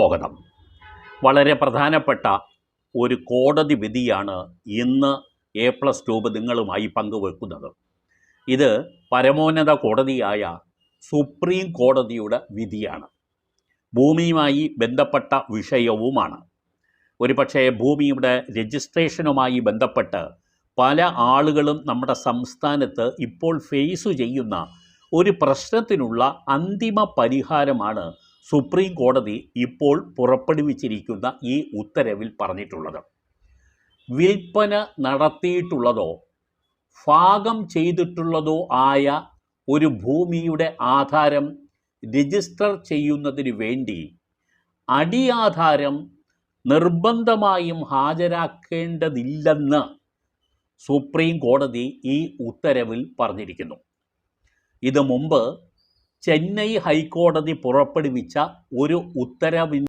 സ്വാഗതം. വളരെ പ്രധാനപ്പെട്ട ഒരു കോടതി വിധിയാണ് ഇന്ന് എ പ്ലസ് ട്യൂബ് നിങ്ങളുമായി പങ്കുവെക്കുന്നത്. ഇത് പരമോന്നത കോടതിയായ സുപ്രീം കോടതിയുടെ വിധിയാണ്. ഭൂമിയുമായി ബന്ധപ്പെട്ട വിഷയവുമാണ്. ഒരുപക്ഷേ ഭൂമിയുടെ രജിസ്ട്രേഷനുമായി ബന്ധപ്പെട്ട് പല ആളുകളും നമ്മുടെ സംസ്ഥാനത്ത് ഇപ്പോൾ ഫേസ് ചെയ്യുന്ന ഒരു പ്രശ്നത്തിനുള്ള അന്തിമ പരിഹാരമാണ് സുപ്രീം കോടതി ഇപ്പോൾ പുറപ്പെടുവിച്ചിരിക്കുന്ന ഈ ഉത്തരവിൽ പറഞ്ഞിട്ടുള്ളത്. വിൽപ്പന നടത്തിയിട്ടുള്ളതോ ഭാഗം ചെയ്തിട്ടുള്ളതോ ആയ ഒരു ഭൂമിയുടെ ആധാരം രജിസ്റ്റർ ചെയ്യുന്നതിന് വേണ്ടി അടിയാധാരം നിർബന്ധമായും ഹാജരാക്കേണ്ടതില്ലെന്ന് സുപ്രീം കോടതി ഈ ഉത്തരവിൽ പറഞ്ഞിരിക്കുന്നു. ഇത് മുമ്പ് ചെന്നൈ ഹൈക്കോടതി പുറപ്പെടുവിച്ച ഒരു ഉത്തരവിൻ